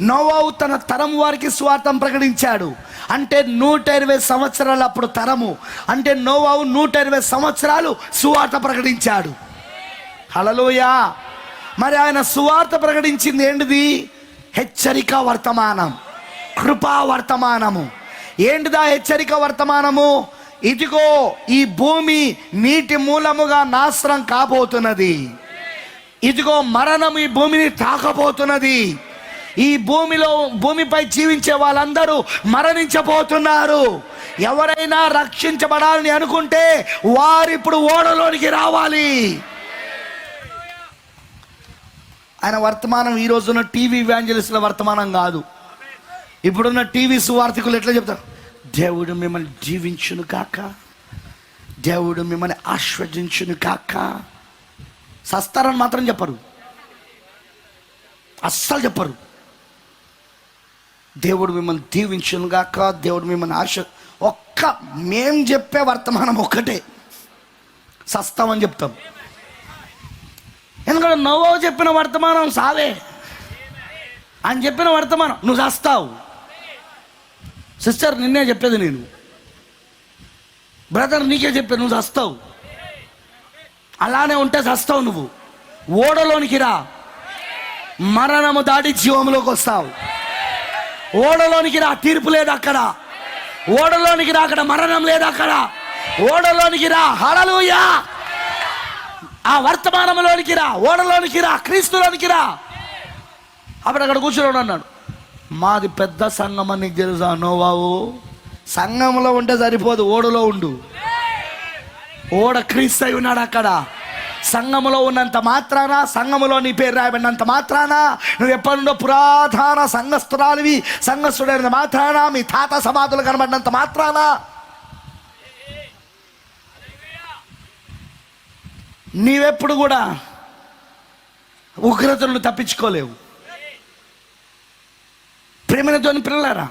నోవావు తన తరం వారికి స్వార్థం ప్రకటించాడు. అంటే నూట ఇరవై సంవత్సరాలు అప్పుడు తరము. అంటే నోవావు నూట ఇరవై సంవత్సరాలు సువార్త ప్రకటించాడు. హలలోయా మరి ఆయన సువార్త ప్రకటించింది ఏంటిది? హెచ్చరిక వర్తమానం. కృపా వర్తమానము. ఏంటిదా హెచ్చరిక వర్తమానము? ఇదిగో ఈ భూమి నీటి మూలముగా నాశనం కాబోతున్నది. ఇదిగో మరణం ఈ భూమిని తాకబోతున్నది. ఈ భూమిలో భూమిపై జీవించే వాళ్ళందరూ మరణించబోతున్నారు. ఎవరైనా రక్షించబడాలని అనుకుంటే వారు ఇప్పుడు ఓడలోనికి రావాలి. ఆయన వర్తమానం ఈ రోజున్న టీవీ వ్యాంజలిస్ల వర్తమానం కాదు. ఇప్పుడున్న టీవీ సువార్థికులు ఎట్లా చెప్తారు? దేవుడు మిమ్మల్ని జీవించును కాక దేవుడు మిమ్మల్ని ఆస్వాదించును కాక సస్తారని మాత్రం చెప్పరు. అస్సలు చెప్పరు. దేవుడు మిమ్మల్ని దీవించును గాక దేవుడు మిమ్మల్ని ఆశ ఒక్క మేం చెప్పే వర్తమానం ఒక్కటే. సస్తామని చెప్తాం. ఎందుకంటే నవ్వు చెప్పిన వర్తమానం సావే. అని చెప్పిన వర్తమానం నువ్వు చస్తావు సిస్టర్ నిన్నే చెప్పేది నేను. బ్రదర్ నీకే చెప్పాను నువ్వు చస్తావు అలానే ఉంటే చస్తావు నువ్వు. ఓడలోనికి రా. మరణము దాటి జీవంలోకి వస్తావు. ఓడలోనికి రా తీర్పు లేదు అక్కడ. ఓడలోనికి రా అక్కడ మరణం లేదు అక్కడ. ఓడలోనికి రా హడలుయా ఆ వర్తమానంలోనికి రా ఓడలోనికి రా క్రీస్తులోనికి రా. అప్పుడు అక్కడ కూర్చొని అన్నాడు మాది పెద్ద సంఘం అని నీకు తెలుసా నోవావు? సంఘంలో ఉంటే సరిపోదు ఓడలో ఉండు. ఓడ క్రీస్తు అయి ఉన్నాడు అక్కడ. సంఘములో ఉన్నంత మాత్రాన సంఘములో నీ పేరు రాయబడినంత మాత్రాన నువ్వు ఎప్పటి నుండో పురాతన సంఘస్థురాలివి సంఘస్థుడైన మాత్రాన మీ తాత సమాధులు కనబడినంత మాత్రాన. నీవెప్పుడు కూడా ఉగ్రతలను తప్పించుకోలేవు. ప్రేమనతోని పిల్లలారా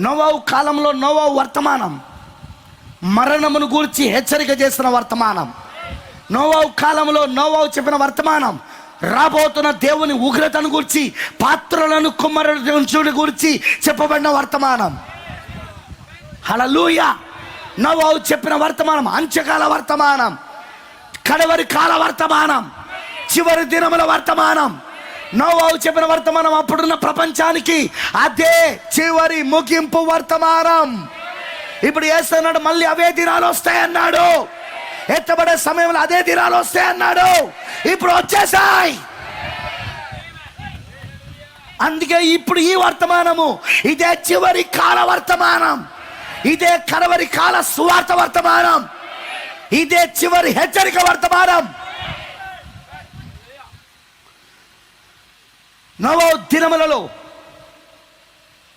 నోవావు కాలంలో నోవావు వర్తమానం మరణమును గూర్చి హెచ్చరిక చేసిన వర్తమానం. నోవావు కాలంలో నోవావు చెప్పిన వర్తమానం రాబోతున్న దేవుని ఉగ్రతను గూర్చి పాత్రలను కుమ్మరుడు గురించి చెప్పబడిన వర్తమానం. హలలుయ నోవావు చెప్పిన వర్తమానం అంచకాల వర్తమానం కడవరి కాల వర్తమానం చివరి దినముల వర్తమానం. నోవావు చెప్పిన వర్తమానం అప్పుడున్న ప్రపంచానికి అదే చివరి ముగింపు వర్తమానం. ఇప్పుడు వేస్తున్నాడు మళ్ళీ అవే దినాలు వస్తాయన్నాడు. ఎత్తబడే సమయంలో అదే దినాలు వస్తాయన్నాడు ఇప్పుడు వచ్చేసాయి. అందుకే ఇప్పుడు ఈ వర్తమానము ఇదే చివరి కాల వర్తమానం ఇదే కడవరి కాల సువార్త వర్తమానం ఇదే చివరి హెచ్చరిక వర్తమానం. నవో దినములలో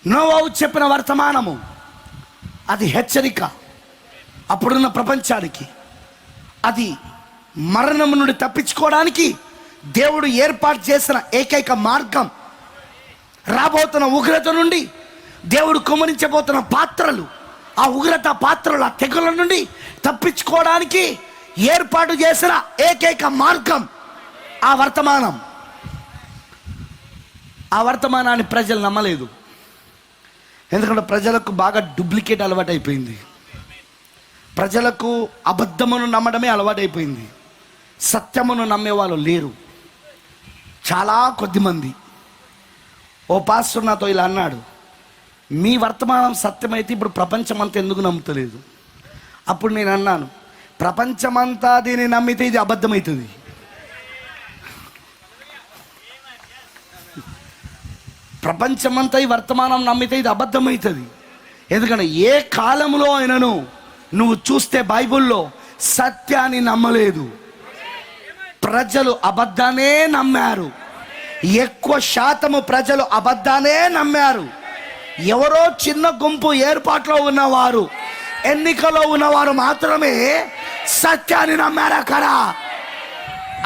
నోవావు చెప్పిన వర్తమానము అది హెచ్చరిక అప్పుడున్న ప్రపంచానికి. అది మరణం నుండి తప్పించుకోవడానికి దేవుడు ఏర్పాటు చేసిన ఏకైక మార్గం. రాబోతున్న ఉగ్రత నుండి దేవుడు కుమరించబోతున్న పాత్రలు. ఆ ఉగ్రత పాత్రలు ఆ తెగుల నుండి తప్పించుకోవడానికి ఏర్పాటు చేసిన ఏకైక మార్గం ఆ వర్తమానం. ఆ వర్తమానాన్ని ప్రజలు నమ్మలేదు. ఎందుకంటే ప్రజలకు బాగా డూప్లికేట్ అలవాటు అయిపోయింది ప్రజలకు అబద్ధమును నమ్మడమే అలవాటైపోయింది. సత్యమును నమ్మేవాళ్ళు లేరు. చాలా కొద్దిమంది. ఓ పాస్టర్ నాతో ఇలా అన్నాడు మీ వర్తమానం సత్యమైతే ఇప్పుడు ప్రపంచమంతా ఎందుకు నమ్ముతలేదు? అప్పుడు నేను అన్నాను ప్రపంచమంతా దీన్ని నమ్మితే ఇది అబద్ధమవుతుంది ప్రపంచమంతా ఈ వర్తమానం నమ్మితే ఇది అబద్ధమవుతుంది ఎందుకంటే ఏ కాలంలో అయినను నువ్వు చూస్తే బైబిల్లో సత్యాన్ని నమ్మలేదు. ప్రజలు అబద్ధానే నమ్మారు. ఎక్కువ శాతము ప్రజలు అబద్ధానే నమ్మారు. ఎవరో చిన్న గుంపు ఏర్పాట్లో ఉన్నవారు ఎన్నికలో ఉన్నవారు మాత్రమే సత్యాన్ని నమ్మారు అక్కడ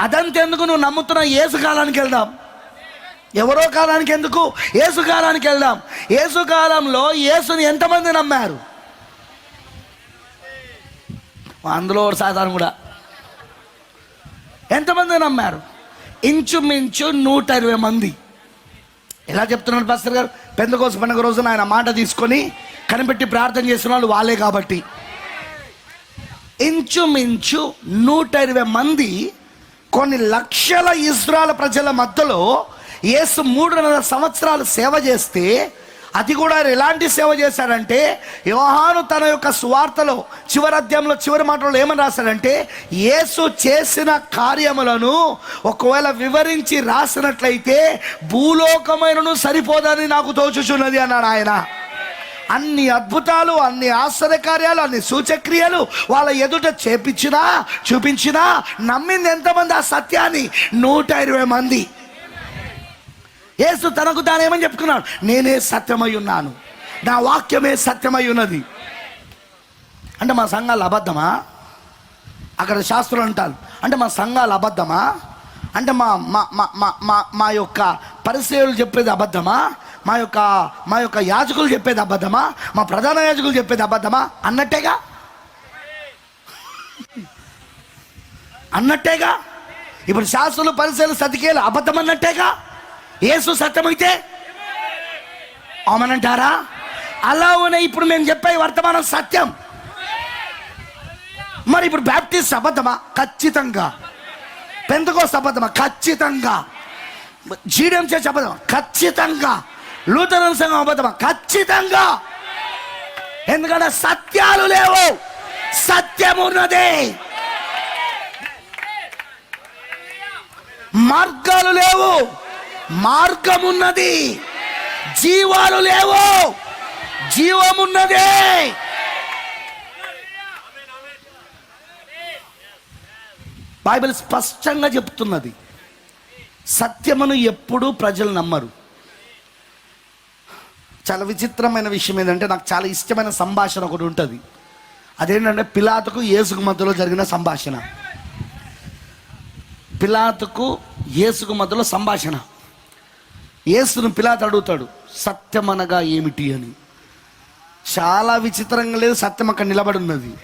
అదంతెందుకు నువ్వు నమ్ముతున్న ఏసు కాలానికి వెళ్దాం. ఎవరో కాలానికి ఎందుకు? ఏసు కాలానికి వెళ్దాం. ఏసు కాలంలో యేసుని ఎంతమంది నమ్మారు? అందులో ఒక సాధారణ కూడా. ఎంతమంది నమ్మారు? ఇంచుమించు నూట ఇరవై మంది. ఎలా చెప్తున్నారు పాస్టర్ గారు? పెందకోస పండుగ రోజున ఆయన మాట తీసుకొని కనిపెట్టి ప్రార్థన చేసిన వాళ్ళు వాళ్ళే కాబట్టి. ఇంచుమించు నూట ఇరవై మంది కొన్ని లక్షల ఇజ్రాయల్ ప్రజల మధ్యలో యేసు మూడున్నర సంవత్సరాలు సేవ చేస్తే అది కూడా ఆయన ఎలాంటి సేవ చేశాడంటే యోహాను తన యొక్క సువార్తలో చివరి అధ్యాయంలో చివరి మాటలో ఏమని రాశాడంటే యేసు చేసిన కార్యములను ఒకవేళ వివరించి రాసినట్లయితే భూలోకమైనను సరిపోదని నాకు తోచుచున్నది అన్నాడు ఆయన. అన్ని అద్భుతాలు అన్ని ఆశ్చర్యకార్యాలు అన్ని సూచక్రియలు వాళ్ళ ఎదుట చేపించినా చూపించినా నమ్మింది ఎంతమంది ఆ సత్యాన్ని? నూట ఇరవై మంది. యేసు తనకు తానేమని చెప్పుకున్నాడు? నేనే సత్యమై ఉన్నాను. నా వాక్యమే సత్యమై ఉన్నది. అంటే మా సంఘాలు అబద్ధమా? అక్కడ శాస్త్రులు అంటారు. అంటే మా సంఘాలు అబద్ధమా? అంటే మా మా మా మా మా మా యొక్క పరిచయాలు చెప్పేది అబద్ధమా? మా యొక్క మా యొక్క యాజకులు చెప్పేది అబద్ధమా? మా ప్రధాన యాజకులు చెప్పేది అబద్ధమా? అన్నట్టేగా? అన్నట్టేగా? ఇప్పుడు శాస్త్రులు పరిచయాలు సతికేలు అబద్ధం అన్నట్టేగా ఏసు సత్యమైతే? అవమనంటారా అలా ఇప్పుడు మేము చెప్పే వర్తమానం సత్యం. మరి ఇప్పుడు బ్యాప్టిస్ట్ అబద్ధమా? ఖచ్చితంగా. పెంతకోస్ అబద్ధమా? ఖచ్చితంగా. జీడియం చేసి అబద్ధమా? ఖచ్చితంగా. లూథరన్ సంఘం అబద్ధమా? ఖచ్చితంగా. ఎందుకంటే సత్యాలు లేవు. సత్యం ఉన్నదే. మార్గాలు లేవు. మార్గం ఉన్నది జీవాలు లేవు. జీవమున్నదే. బైబిల్ స్పష్టంగా చెప్తున్నది. సత్యమును ఎప్పుడూ ప్రజలు నమ్మరు. చాలా విచిత్రమైన విషయం ఏంటంటే నాకు చాలా ఇష్టమైన సంభాషణ ఒకటి ఉంటుంది. అదేంటంటే పిలాతుకు ఏసుకు మధ్యలో జరిగిన సంభాషణ. పిలాతుకు ఏసుకు మధ్యలో సంభాషణ. యేసును పిలాతు అడుగుతాడు అనగా ఏమిటి అని? చాలా విచిత్రంగా లేదు సత్యం అక్కడ నిలబడి ఉన్నది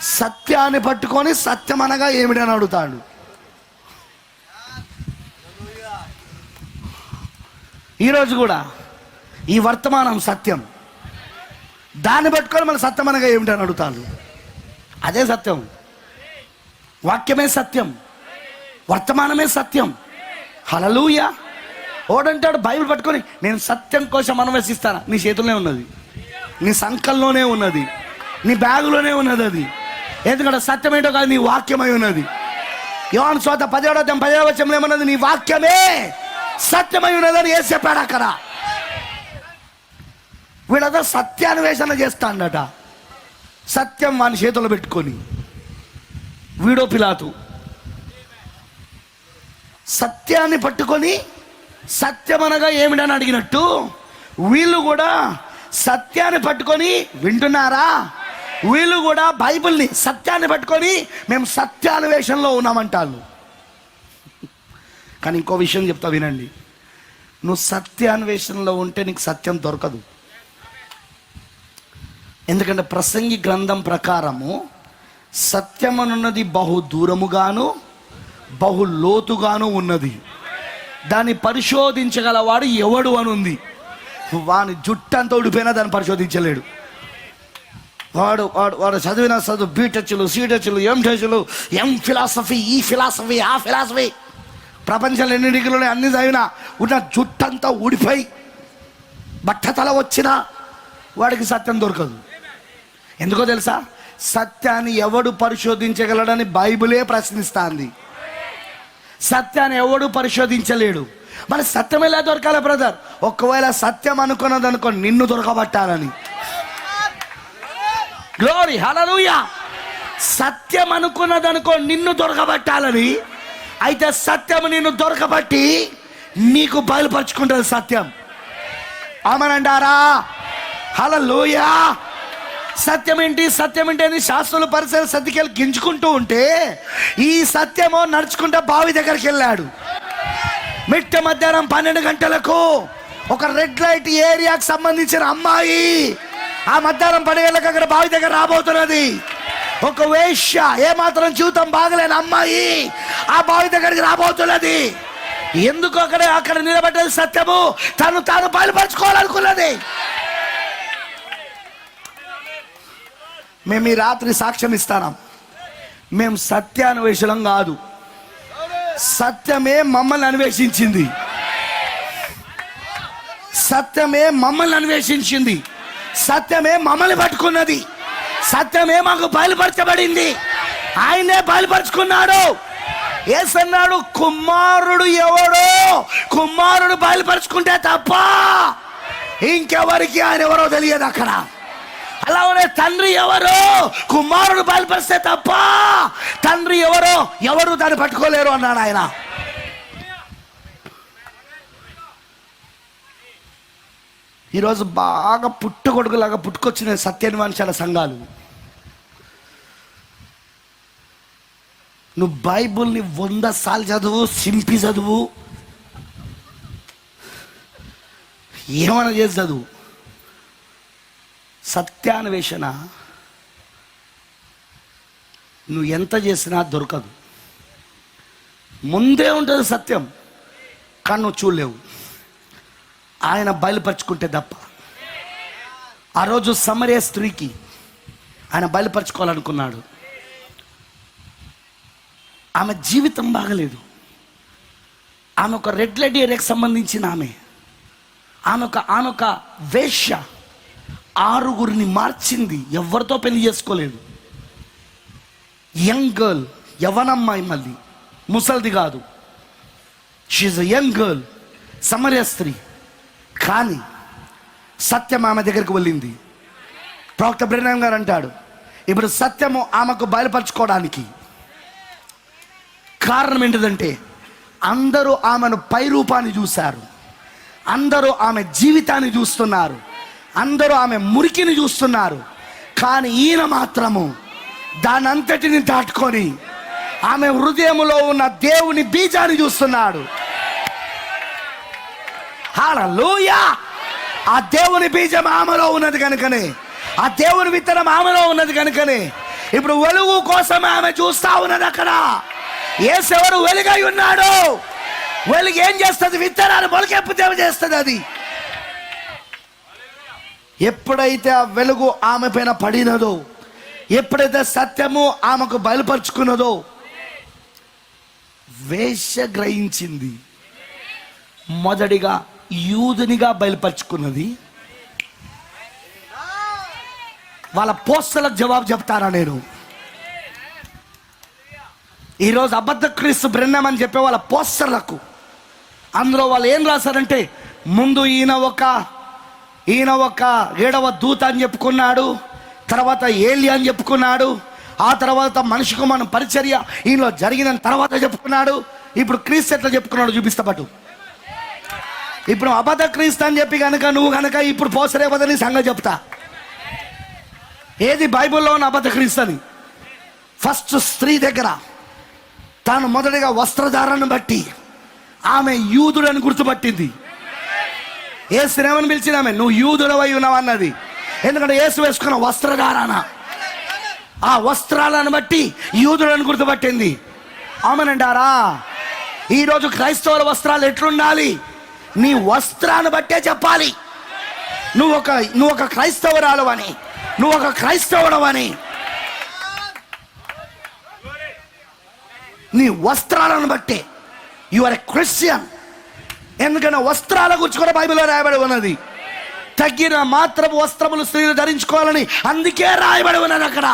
సత్యాన్ని పట్టుకొని సత్యం అనగా ఏమిటి అని అడుగుతాడు. ఈరోజు కూడా ఈ వర్తమానం సత్యం. దాన్ని పట్టుకొని మన సత్యం అనగా ఏమిటి అని అడుగుతాడు. అదే సత్యం. వాక్యమే సత్యం. వర్తమానమే సత్యం. హలలుయా ఓడంటాడు బైబిల్ పట్టుకొని నేను సత్యం కోసం అనువసిస్తాను? నీ చేతుల్లోనే ఉన్నది. నీ సంకల్లోనే ఉన్నది. నీ బ్యాగులోనే ఉన్నది అది. ఎందుకంటే సత్యం ఏంటో కాదు నీ వాక్యమై ఉన్నది. యోన్ సోత పదిహేడో అధ్యాయం పదిహేడవ వచనంలో ఏమన్నది? నీ వాక్యమే సత్యమై ఉన్నదని ఏసి చెప్పాడు అక్కడ. వీళ్ళతో సత్యాన్వేషణ చేస్తాడట. సత్యం వాని చేతులు పెట్టుకొని. వీడో పిలాతు. సత్యాన్ని పట్టుకొని సత్యం అనగా ఏమిటని అడిగినట్టు వీళ్ళు కూడా సత్యాన్ని పట్టుకొని వింటున్నారా? వీళ్ళు కూడా బైబిల్ని సత్యాన్ని పట్టుకొని మేము సత్యాన్వేషణలో ఉన్నామంటారు కానీ ఇంకో విషయం చెప్తా వినండి. నువ్వు సత్యాన్వేషణలో ఉంటే నీకు సత్యం దొరకదు. ఎందుకంటే ప్రసంగి గ్రంథం ప్రకారము సత్యమనున్నది బహు దూరముగాను బహు లోతుగాను ఉన్నది. దాన్ని పరిశోధించగలవాడు ఎవడు అని ఉంది వాని జుట్టంతా ఊడిపోయినా దాన్ని పరిశోధించలేడు. వాడు వాడు వాడు చదివిన చదువు బీటచ్లు సీటెచ్లు ఎంటెచ్లు ఎం ఫిలాసఫీ ఈ ఫిలాసఫీ ఆ ఫిలాసఫీ ప్రపంచంలో ఎన్ని డిగ్రీలు అన్ని చదివినా. ఉన్న జుట్టంతా ఊడిపోయి బట్టతల వచ్చినా వాడికి సత్యం దొరకదు. ఎందుకో తెలుసా? సత్యాన్ని ఎవడు పరిశోధించగలడని బైబిలే ప్రశ్నిస్తాంది. సత్యాన్ని ఎవడు పరిశోధించలేడు. మరి సత్యం ఎలా దొరకాలి బ్రదర్? ఒకవేళ సత్యం అనుకున్నది అనుకో నిన్ను దొరకబట్టాలని. గ్లోరీ హలలుయా సత్యం అనుకున్నది అనుకో నిన్ను దొరకబట్టాలని. అయితే సత్యం నిన్ను దొరకబట్టి నీకు బయలుపరుచుకుంటుంది సత్యం. ఆమనంటారా? హలలుయా సత్యం ఏంటి సత్యం ఏంటి అని శాస్త్రులు పరిసర సత్యకెళ్ళి గింజుకుంటూ ఉంటే ఈ సత్యమో నడుచుకుంటూ బావి దగ్గరికి వెళ్ళాడు. మిట్ట మధ్యాహ్నం పన్నెండు గంటలకు ఒక రెడ్ లైట్ ఏరియాకు సంబంధించిన అమ్మాయి ఆ మధ్యాహ్నం పదివేలకు అక్కడ బావి దగ్గర రాబోతున్నది. ఒక వేష్య ఏమాత్రం జీవితం బాగలేని అమ్మాయి ఆ బావి దగ్గరికి రాబోతున్నది. ఎందుకు అక్కడ అక్కడ నిలబడ్డది సత్యము? తను తాను బయలుపరచుకోవాలనుకున్నది. మేము ఈ రాత్రి సాక్ష్యం ఇస్తాం మేము సత్యాన్వేషణం కాదు. సత్యమే మమ్మల్ని అన్వేషించింది. సత్యమే మమ్మల్ని అన్వేషించింది. సత్యమే మమ్మల్ని పట్టుకున్నది. సత్యమే మాకు బయలుపరచబడింది. ఆయనే బయలుపరుచుకున్నాడు. ఏసన్నాడు కుమారుడు ఎవడో? కుమారుడు బయలుపరుచుకుంటే తప్ప ఇంకెవరికి ఆయన ఎవరో తెలియదు అక్కడ. అలానే తండ్రి ఎవరు? కుమారుడు బయలుపరిస్తే తప్ప తండ్రి ఎవరో ఎవరు దాన్ని పట్టుకోలేరు అన్నాడు ఆయన. ఈరోజు బాగా పుట్టుకొడుకులాగా పుట్టుకొచ్చిన సత్యనివాంశాల సంఘాలు. నువ్వు బైబుల్ని వంద సార్లు చదువు సింపి చదువు. ఏమైనా చేసి చదువు. సత్యాన్వేషణ నువ్వు ఎంత చేసినా దొరకదు. ముందే ఉంటుంది సత్యం కానీ నువ్వు చూడలేవు. ఆయన బయలుపరుచుకుంటే తప్ప. ఆ రోజు సమరే స్త్రీకి ఆయన బయలుపరచుకోవాలనుకున్నాడు. ఆమె జీవితం బాగలేదు. ఆమె ఒక రెడ్ లెడ్ ఏరియాకి సంబంధించిన ఆమె. ఆమె ఒక ఆమె ఒక వేష్య ఆరుగురిని మార్చింది ఎవరితో పెళ్ళి చేసుకోలేదు. యంగ్ గర్ల్ యవనమ్మాయి మళ్ళీ. ముసలిది కాదు. షీజ్ అ యంగ్ గర్ల్ సమర్య స్త్రీ. కానీ సత్యం ఆమె దగ్గరికి వెళ్ళింది. ప్రవక్త బ్రహ్మ గారు అంటాడు ఇప్పుడు సత్యము ఆమెకు బయలుపరచుకోవడానికి కారణం ఏంటిదంటే అందరూ ఆమెను పై రూపాన్ని చూశారు. అందరూ ఆమె జీవితాన్ని చూస్తున్నారు. అందరూ ఆమె మురికిని చూస్తున్నారు. కానీ ఈయన మాత్రము దానంతటిని దాటుకొని ఆమె హృదయంలో ఉన్న దేవుని బీజాన్ని చూస్తున్నాడు. హల్లెలూయా! ఆ దేవుని బీజం ఆమెలో ఉన్నది కనుకనే. ఆ దేవుని విత్తనం ఆమెలో ఉన్నది కనుకనే. ఇప్పుడు వెలుగు కోసం ఆమె చూస్తా ఉన్నది అక్కడ. ఏసెవరు వెలుగై ఉన్నాడు? వెలుగు ఏం చేస్తుంది? విత్తనాన్ని మొలకెప్పితే చేస్తుంది అది. ఎప్పుడైతే ఆ వెలుగు ఆమె పైన పడినదో ఎప్పుడైతే సత్యము ఆమెకు బయలుపరుచుకున్నదో వేష గ్రహించింది. మొదటిగా యూదునిగా బయలుపరుచుకున్నది. వాళ్ళ పోస్టలకు జవాబు చెప్తారా నేను? ఈరోజు అబద్ధ క్రీస్తు బ్రహ్మం అని చెప్పే వాళ్ళ పోస్టర్లకు. అందులో వాళ్ళు ఏం రాశారంటే ముందు ఈయన ఒక ఈయన ఒక ఏడవ దూత అని చెప్పుకున్నాడు తర్వాత ఏలి అని చెప్పుకున్నాడు ఆ తర్వాత మనిషికి మనం పరిచర్య ఈయనలో జరిగిన తర్వాత చెప్పుకున్నాడు ఇప్పుడు క్రీస్తు ఎట్లా చెప్పుకున్నాడు చూపిస్తా పట్టు. ఇప్పుడు అబద్ధ క్రీస్తు అని చెప్పి కనుక నువ్వు కనుక ఇప్పుడు పోసరేపదని సంగతి చెప్తా. ఏది బైబిల్లో ఉన్న అబద్ధ క్రీస్తు అని? ఫస్ట్ స్త్రీ దగ్గర తాను మొదటిగా వస్త్రధారణను బట్టి ఆమె యూదుడని గుర్తుపట్టింది. ఏ శ్రేమని పిలిచినామే. నువ్వు యూదులవై ఉన్నావు అన్నది. ఎందుకంటే యేసు వేసుకున్న వస్త్రధారణ. ఆ వస్త్రాలను బట్టి యూదులను గుర్తుపట్టింది. అవునంటారా ఈరోజు క్రైస్తవుల వస్త్రాలు ఎట్లుండాలి? నీ వస్త్రాన్ని బట్టే చెప్పాలి. నువ్వు ఒక నువ్వు ఒక క్రైస్తవురాలు అని. నువ్వు ఒక క్రైస్తవుడు అని. నీ వస్త్రాలను బట్టే. యు ఆర్ ఎ క్రిస్టియన్ ఎందుకంటే వస్త్రాల గురించి కూడా బైబిల్లో రాయబడి ఉన్నది. తగ్గిన మాత్రపు వస్త్రములు స్త్రీలు ధరించుకోవాలని అందుకే రాయబడి ఉన్నది అక్కడ.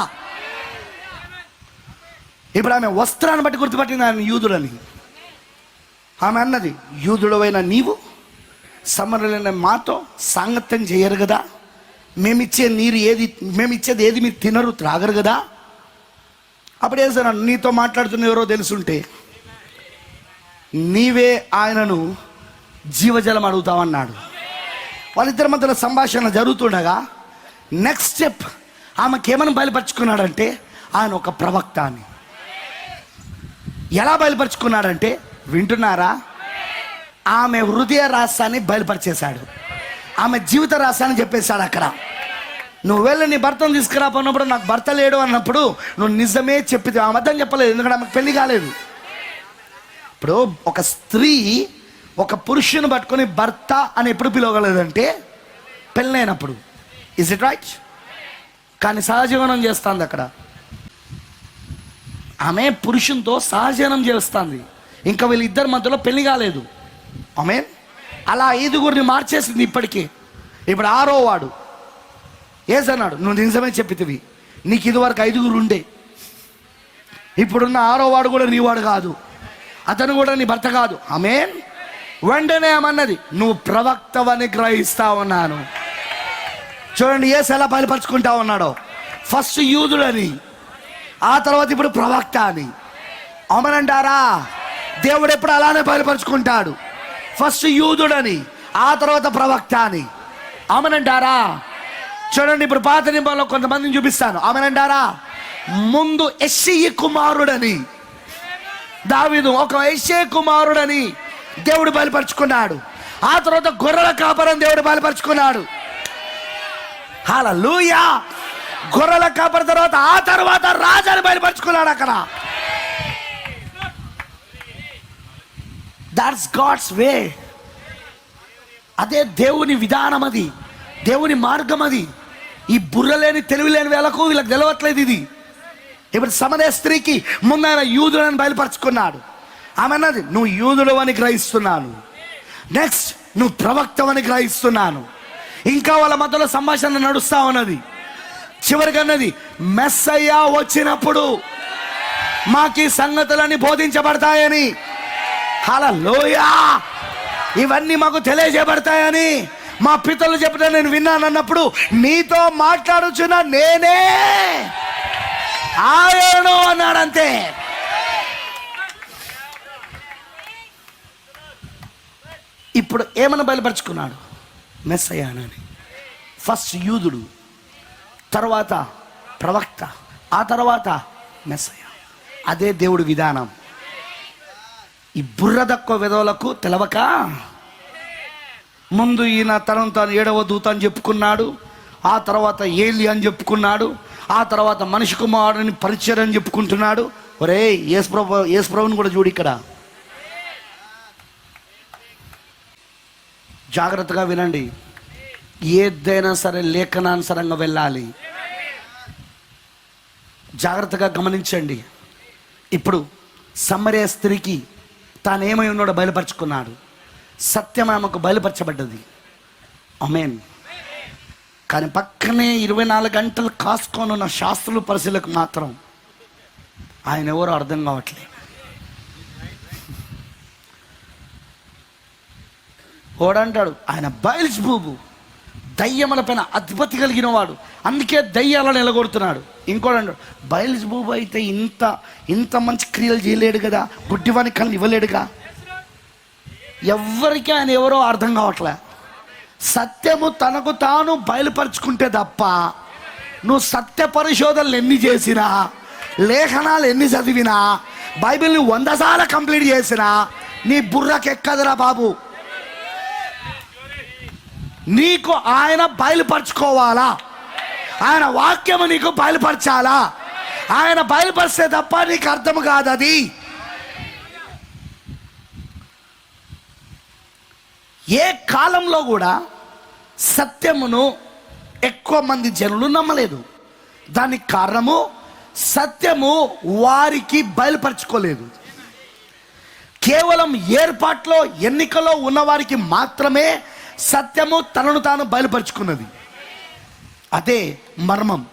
ఇప్పుడు ఆమె వస్త్రాన్ని బట్టి గుర్తుపట్టింది ఆయన యూదుడని ఆమె అన్నది యూదుడవైన నీవు సమరులైన మాతో సాంగత్యం చేయరు కదా? మేమిచ్చే నీరు ఏది మేమిచ్చేది ఏది మీరు తినరు త్రాగరు కదా? అప్పుడు ఏం సార్ నీతో మాట్లాడుతున్న ఎవరో తెలుసుంటే నీవే ఆయనను జీవజలం అడుగుతామన్నాడు. వాళ్ళిద్దరి మధ్యలో సంభాషణ జరుగుతుండగా నెక్స్ట్ స్టెప్ ఆమెకి ఏమని బయలుపరుచుకున్నాడంటే ఆయన ఒక ప్రవక్త అని. ఎలా బయలుపరుచుకున్నాడంటే వింటున్నారా? ఆమె హృదయ రహస్యాన్ని బయలుపరిచేశాడు. ఆమె జీవిత రహస్యాన్ని చెప్పేశాడు అక్కడ. నువ్వు వెళ్ళి నీ భర్తను తీసుకురాపోయినప్పుడు నాకు భర్త లేడు అన్నప్పుడు నువ్వు నిజమే చెప్పితే ఆ అర్థం చెప్పలేదు ఎందుకంటే ఆమెకు పెళ్ళి కాలేదు. ఇప్పుడు ఒక స్త్రీ ఒక పురుషుని పట్టుకొని భర్త అని ఎప్పుడు పిలవగలదంటే పెళ్ళైనప్పుడు. ఇస్ ఇట్ రైట్ కానీ సహజీవనం చేస్తుంది అక్కడ. ఆమె పురుషునితో సహజీవనం చేస్తుంది. ఇంకా వీళ్ళిద్దరి మధ్యలో పెళ్ళి కాలేదు. ఆమె అలా ఐదుగురిని మార్చేసింది ఇప్పటికే. ఇప్పుడు ఆరో వాడు. ఏసన్నాడు నువ్వు నిజమే చెప్పితివి. నీకు ఇదివరకు ఐదుగురు ఉండే. ఇప్పుడున్న ఆరో వాడు కూడా నీవాడు కాదు. అతను కూడా నీ భర్త కాదు. ఆమెన్ వెంటనే ఏమన్నది? నువ్వు ప్రవక్తవని గ్రహిస్తా ఉన్నాను చూడండి ఏసు ఎలా బయలుపరుచుకుంటా ఉన్నాడో. ఫస్ట్ యూదుడని ఆ తర్వాత ఇప్పుడు ప్రవక్త అని. అమనంటారా దేవుడు ఎప్పుడు అలానే బయలుపరుచుకుంటాడు. ఫస్ట్ యూదుడని ఆ తర్వాత ప్రవక్త అని. అమనంటారా చూడండి ఇప్పుడు పాత నిబంధనలో కొంతమందిని చూపిస్తాను. అమనంటారా ముందు ఎస్సీ కుమారుడని. దావిదు ఒక ఎస్ఏ కుమారుడని. దేవుడు బయలుపరుచుకున్నాడు. ఆ తర్వాత గొర్రెల కాపరం దేవుడు బయలుపరుచుకున్నాడు. హల్లెలూయా! గొర్రెల కాపరి తర్వాత ఆ తర్వాత రాజాని బయలుపరుచుకున్నాడు అక్కడ. దాట్స్ గాడ్స్ వే అదే దేవుని విధానం అది. దేవుని మార్గం అది. ఈ బుర్రలేని తెలివిలేని వేళకు వీళ్ళకి తెలవట్లేదు ఇది. ఇప్పుడు సమదే స్త్రీకి ముందైన యూదులను బయలుపరుచుకున్నాడు. ఆమె అన్నది నువ్వు యూదుడు అని గ్రహిస్తున్నాను. నెక్స్ట్ నువ్వు ప్రవక్తవని గ్రహిస్తున్నాను. ఇంకా వాళ్ళ మధ్యలో సంభాషణ నడుస్తా ఉన్నది. చివరికి అన్నది మెస్సయ్యా వచ్చినప్పుడు మాకు ఈ సంగతులన్నీ బోధించబడతాయని. అలా లోయా ఇవన్నీ మాకు తెలియజేయబడతాయని మా పితలు చెప్పిన నేను విన్నానన్నప్పుడు నీతో మాట్లాడుచున్న నేనే. ఆయను అన్నాడంతే. ఇప్పుడు ఏమని బయలుపరుచుకున్నాడు? మెస్సయ్యానని. ఫస్ట్ యూదుడు తర్వాత ప్రవక్త ఆ తర్వాత మెస్సయ్య. అదే దేవుడి విధానం. ఈ బుర్ర తక్కువ విధవులకు తెలవక ముందు ఈయన తనను తాను ఏడవ దూత అని చెప్పుకున్నాడు ఆ తర్వాత ఏలి అని చెప్పుకున్నాడు ఆ తర్వాత మనిషి కుమారుడిని పరిచయం అని చెప్పుకుంటున్నాడు. ఒరే యేసు ప్రభు యేసు ప్రభుని కూడా చూడు ఇక్కడ. జాగ్రత్తగా వినండి. ఏదైనా సరే లేఖనానుసరంగా వెళ్ళాలి. జాగ్రత్తగా గమనించండి. ఇప్పుడు సమ్మరే స్త్రీకి తాను ఏమై ఉన్నాడో బయలుపరుచుకున్నాడు. సత్యం ఆమెకు బయలుపరచబడ్డది. అమేన్ కానీ పక్కనే ఇరవై నాలుగు గంటలు కాసుకొని ఉన్న శాస్త్రుల పరిశీలకు మాత్రం ఆయన ఎవరో అర్థం కావట్లేదు. ఓడంటాడు ఆయన బయల్స్ బూబు. దయ్యముల పైన అధిపతి కలిగిన వాడు. అందుకే దయ్యాల నిలగొడుతున్నాడు. ఇంకోటి అంటాడు బయల్స్ బూబు అయితే ఇంత ఇంత మంచి క్రియలు చేయలేడు కదా గుడ్డివాని కళ్ళు ఇవ్వలేడుగా. ఎవ్వరికి ఆయన ఎవరో అర్థం కావట్లే. సత్యము తనకు తాను బయలుపరుచుకుంటే తప్ప నువ్వు సత్య పరిశోధనలు ఎన్ని చేసినా లేఖనాలు ఎన్ని చదివినా బైబిల్ని వంద సార్లు కంప్లీట్ చేసినా నీ బుర్రకెక్కదురా బాబు. నీకు ఆయన బయలుపరచుకోవాలా? ఆయన వాక్యము నీకు బయలుపరచాలా? ఆయన బయలుపరిస్తే తప్ప నీకు అర్థం కాదు అది ఏ కాలంలో కూడా సత్యమును ఎక్కువ మంది జనులు నమ్మలేదు. దానికి కారణము సత్యము వారికి బయలుపరచుకోలేదు. కేవలం ఏర్పాట్లో ఎన్నికలో ఉన్నవారికి మాత్రమే సత్యము తనను తాను బయలుపరుచుకున్నది. అదే మర్మం.